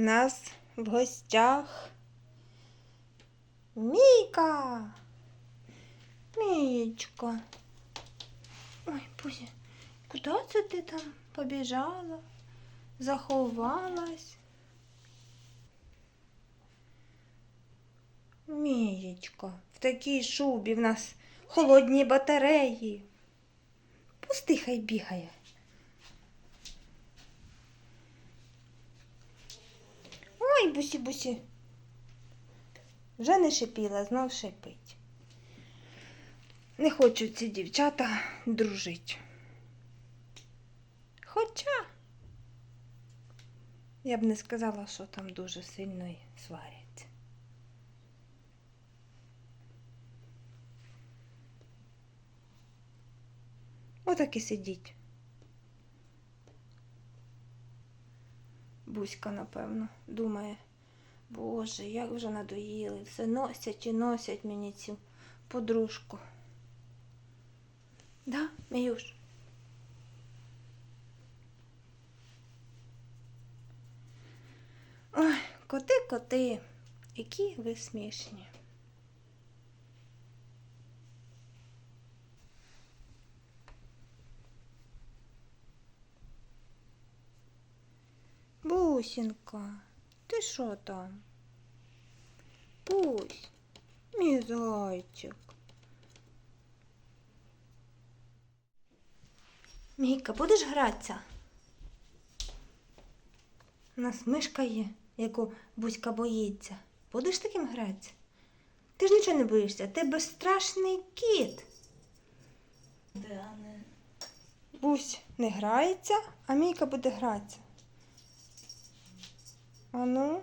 Нас в гостях Мійка. Мієчка. Ой, Бузя, куди це ти там побіжала? Заховалась? Мієчка, в такій шубі в нас холодні батареї. Пусти, хай бігає. Ой, бусі, бусі. Вже не шипіла, знов шипить. Не хочуть ці дівчата дружити. Хоча я б не сказала, що там дуже сильно й сваряться. Отак і сидіть. Буська, напевно, думає, боже, як вже надоїли, все носять і носять мені цю подружку. Да, Міюш? Ой, коти, коти, які ви смішні. Бусінка, ти що там? Бусь, мій зайчик. Мійка, будеш гратися? У нас мишка є, яку Буська боїться. Будеш таким гратися? Ти ж нічого не боїшся, ти безстрашний кіт. Бусь не грається, а Мійка буде гратися. А ну.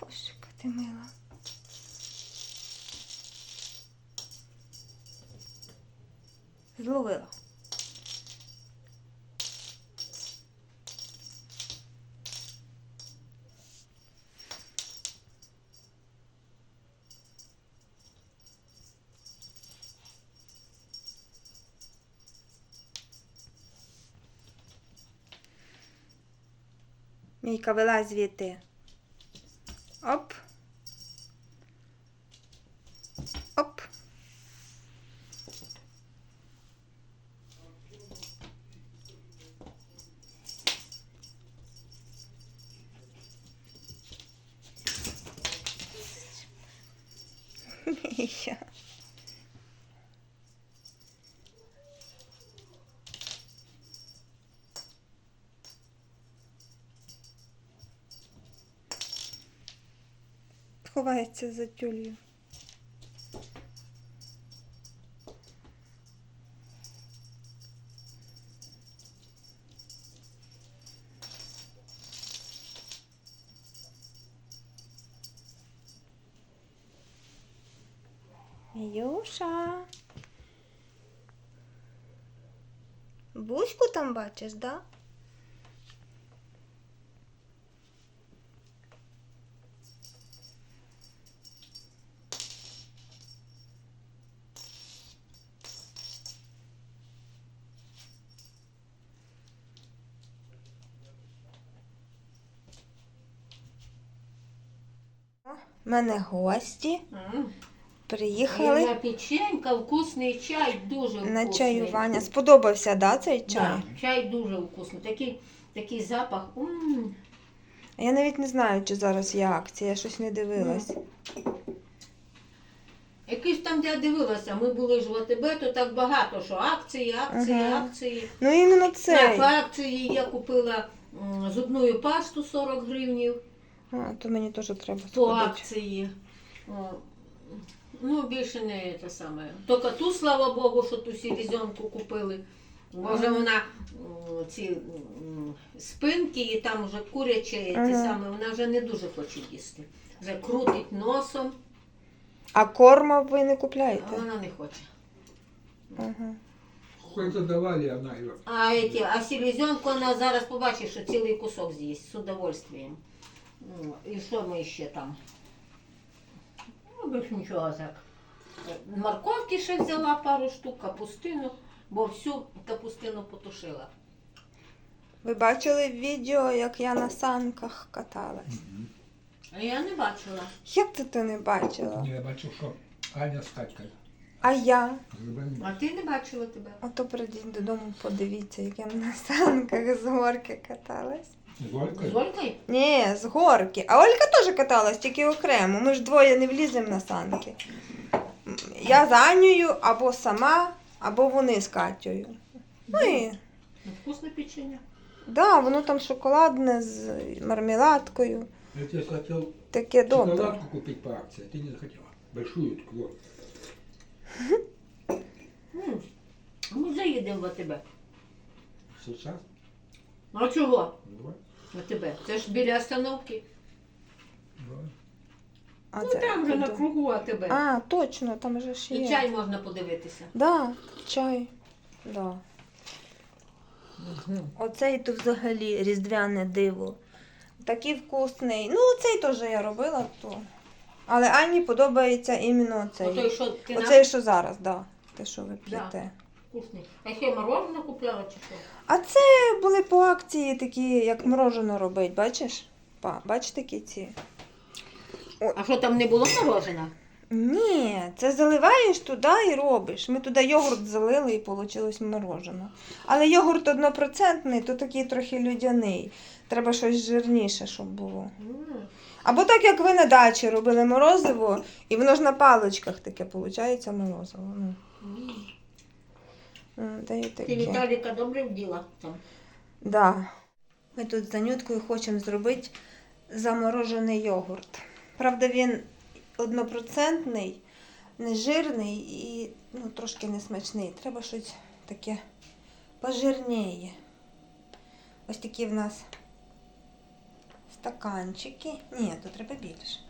Божечка, ти мила. Зловила. Мійка, вилазь звідти. Оп. Оп. Міша. Ховається за тюлью. Юша. Буську там бачиш, да? У мене гості приїхали печенька, вкусний чай, дуже вкусний. на чаювання. Сподобався, да, цей чай? Да, чай дуже вкусний. Такий, такий запах. м Я навіть не знаю, чи зараз є акція, я щось не дивилась. Якийсь там, де я дивилася, ми були ж в АТБ, то так багато, що акції, акції, Ага. акції. Ну іменно Так, цей. по акції я купила м, зубну пасту 40 гривнів А, то мені теж треба по сходити. акції. О, Ну, більше не те саме. Тільки ту, слава Богу, що ту селезенку купили. Бо вже Ага. вона м, ці м, спинки і там вже куряче, ті Ага. саме, вона вже не дуже хоче їсти. Вже крутить носом, А корма ви не а купляєте? вона не хоче. Ага. Сколько давали она ее? А, эти, а селезенку вона зараз побачить, що цілий кусок з'їсть з удовольствием. Ну, І що ми ще там? Ну, більш нічого так. Морковки ще взяла пару штук, капустину, бо всю капустину потушила. Ви бачили відео, як я на санках каталась? А я не бачила. Як ти то не бачила? Я бачив, що Аня з Катькою. А я? А ти не бачила тебе? Ото прийдіть додому, подивіться, як я на санках з горки каталась. З Волькою? З Олькою? Ні, з горки. А Олька теж каталась, тільки окремо. Ми ж двоє не вліземо на санки. Я з Анею або сама, або вони з Катєю. Ну і Ну, Вкусне печення. да, воно там шоколадне з мармеладкою. Я тебе хотів Таке добре. шоколадку купити по акції, а ти не захотіла. Большую таку. М, Ми заїдемо в АТБ. Сейчас? А чого? Давай. В АТБ? Це ж біля остановки. А Ну це там же на кругу АТБ. А, точно, там же ж І є. чай можна подивитися. Да, чай. Да. Оцей то взагалі різдвяне диво. Такий вкусний. Ну, оцей теж я робила, то. Але Ані подобається іменно Отой, оцей. що ти нам Оцей, що зараз, да. Те, що ви п'єте. Вкусний. А ще мороженое купляла чи що? А це були по акції такі, як морожено робить, бачиш? Па, бачиш такі ці? А що там не було мороженого? Ні, це заливаєш туди і робиш. Ми туди йогурт залили і вийшло морожено. Але йогурт однопроцентний, то такий трохи людяний. Треба щось жирніше, щоб було. Або так, як ви на дачі робили морозиво, і воно ж на паличках таке виходить морозиво. Ну, Ти. Віталіка добре вділа там. Да. Ми тут з Анюткою хочемо зробити заморожений йогурт. Правда, він однопроцентний, нежирний і ну, трошки несмачний. Треба щось таке пожирніє. Ось такі в нас стаканчики. Ні, тут треба більше.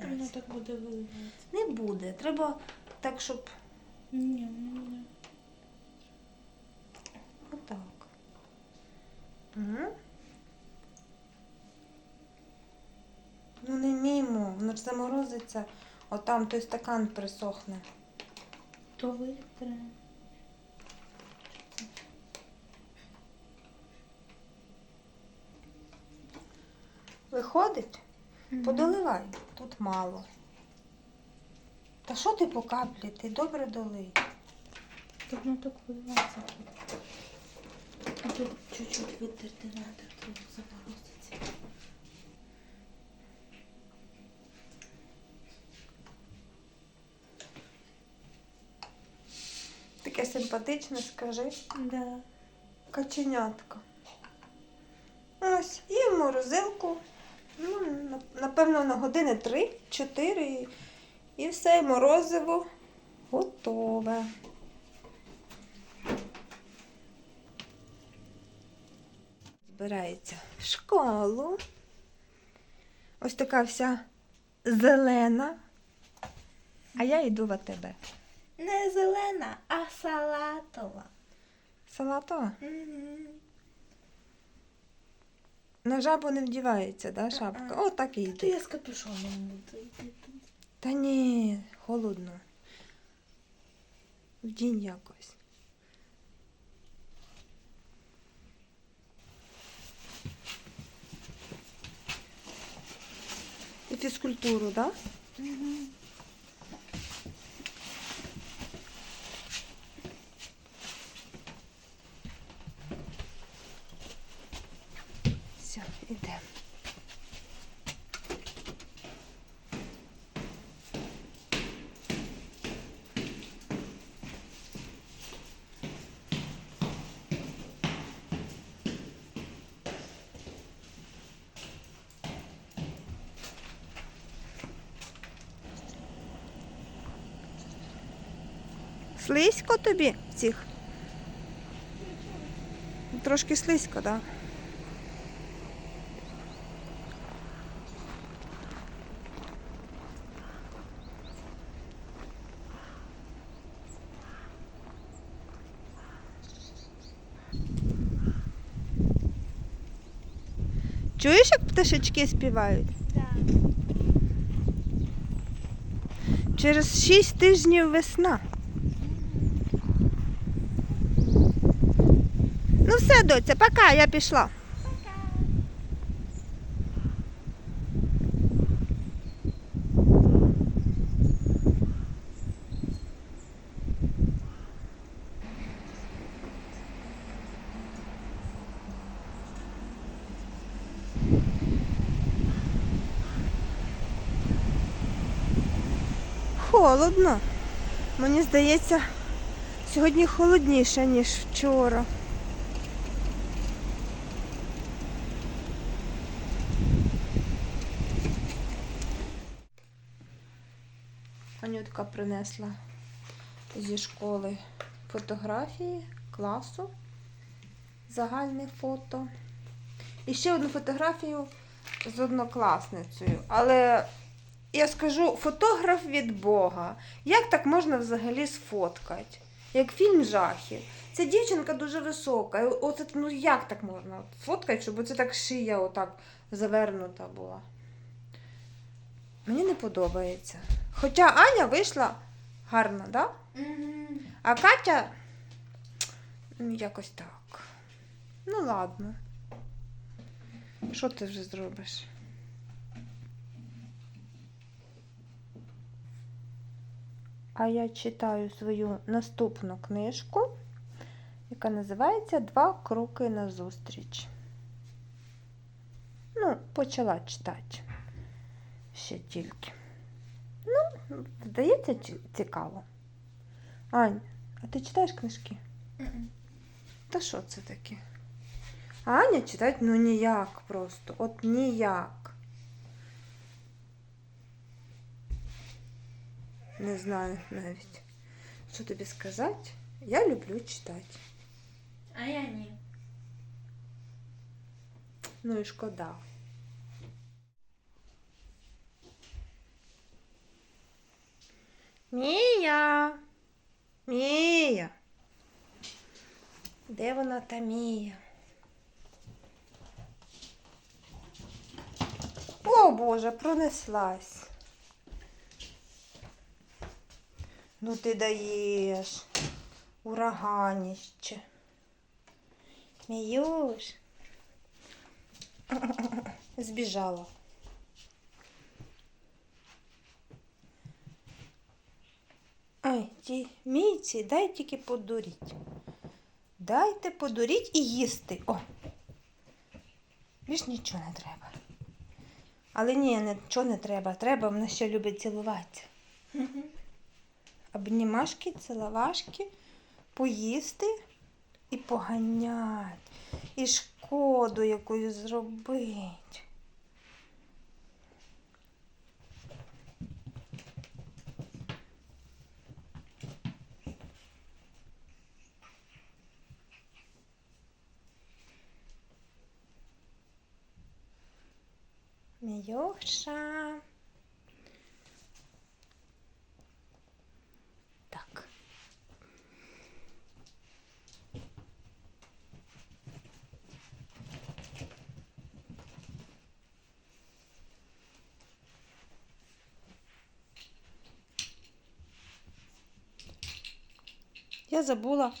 Воно так буде виливатися. Не буде. Треба так, щоб Ні, ні. Отак. Угу. Ну не мімо, воно ж заморозиться, отам той стакан присохне. То витре. Виходить? Подоливай, тут мало. Та що ти по каплі? Ти добре долий. Так воно так виливається. А тут чуть-чуть витерти треба, тут заморозиться. Таке симпатичне, скажи. Да. Каченятка. Ось, і в морозилку. Ну, напевно, на години 3-4. І, і все, морозиво готове. Збирається в школу. Ось така вся зелена. А я йду в АТБ. Не зелена, а салатова. Салатова? На жабу не вдівається, да, шапка? О, так і То йде. я з капюшоном буду йти. Та ні, холодно. Вдінь якось. І фізкультуру, так? Да? Все, іде. Слизько тобі в цих? Трошки слизько, так? Да? Чуєш, як пташечки співають? Так. Через 6 тижнів весна. Ну все, доця, пока, я пішла. Холодно. Мені здається, сьогодні холодніше, ніж вчора. Анютка принесла зі школи фотографії класу, загальне фото. І ще одну фотографію з однокласницею. Але я скажу, фотограф від Бога. Як так можна взагалі сфоткати? Як фільм жахів. Ця дівчинка дуже висока. Оце, ну як так можна от сфоткати, щоб це так шия отак завернута була. Мені не подобається. Хоча Аня вийшла гарно, да? А Катя ну, якось так. Ну ладно. Що ти вже зробиш? А я читаю свою наступну книжку, яка називається Два кроки назустріч. Ну, почала читати ще тільки. Ну, здається, ці- цікаво. Ань, а ти читаєш книжки? Та що це таке? А Аня читать ну ніяк просто. От ніяк. Не знаю навіть, що тобі сказати. Я люблю читати. А я ні. Ну і шкода. Мія. Мія. Де вона та Мія? О, Боже, пронеслась. Ну ти даєш. Ураганіще. Міюш. Збіжала. Ті мійці, дай тільки подуріть. Дайте подуріть і їсти. О! Більш нічого не треба. Але ні, нічого не треба. Треба, вона ще любить цілуватися. Обнімашки, ціловашки, поїсти і поганять. І шкоду якусь зробить. Міюша. Так. Я забула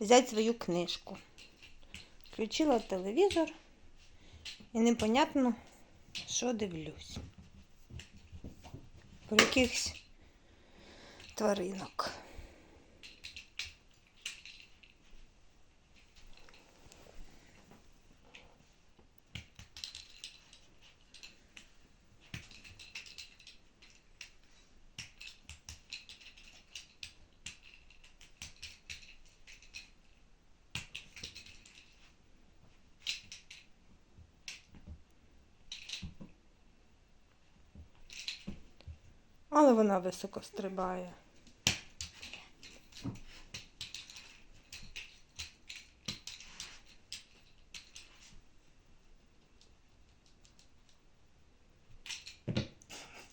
взяти свою книжку. Включила телевізор і непонятно, що дивлюсь. Про якихось тваринок. Але вона високо стрибає.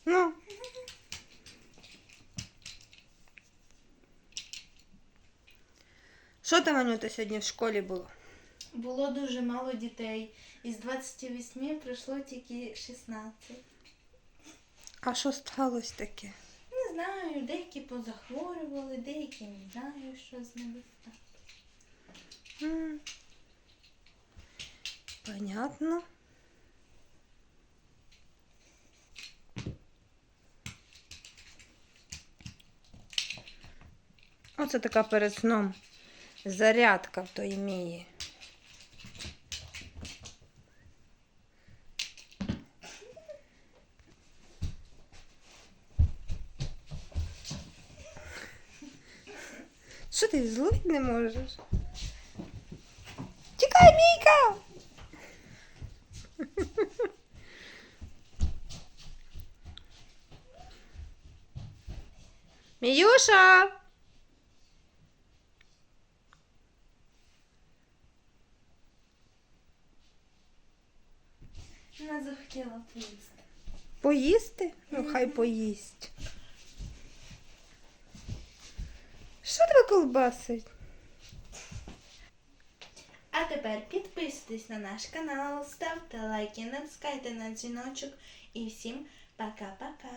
Ну. Що там, Анюта, сьогодні в школі було? Було дуже мало дітей. Із 28 прийшло тільки 16. А що сталося таке? Не знаю, деякі позахворювали, деякі не знаю, що з ними. М. Понятно. Оце така перед сном зарядка в той мії. Що ти зловить не можеш? Тікай, Мійка! Міюша! Вона захотіла поїсти. Поїсти? Ну, хай поїсть. Що тебе колбасить? А тепер підписуйтесь на наш канал, ставте лайки, натискайте на дзвіночок і всім пока-пока.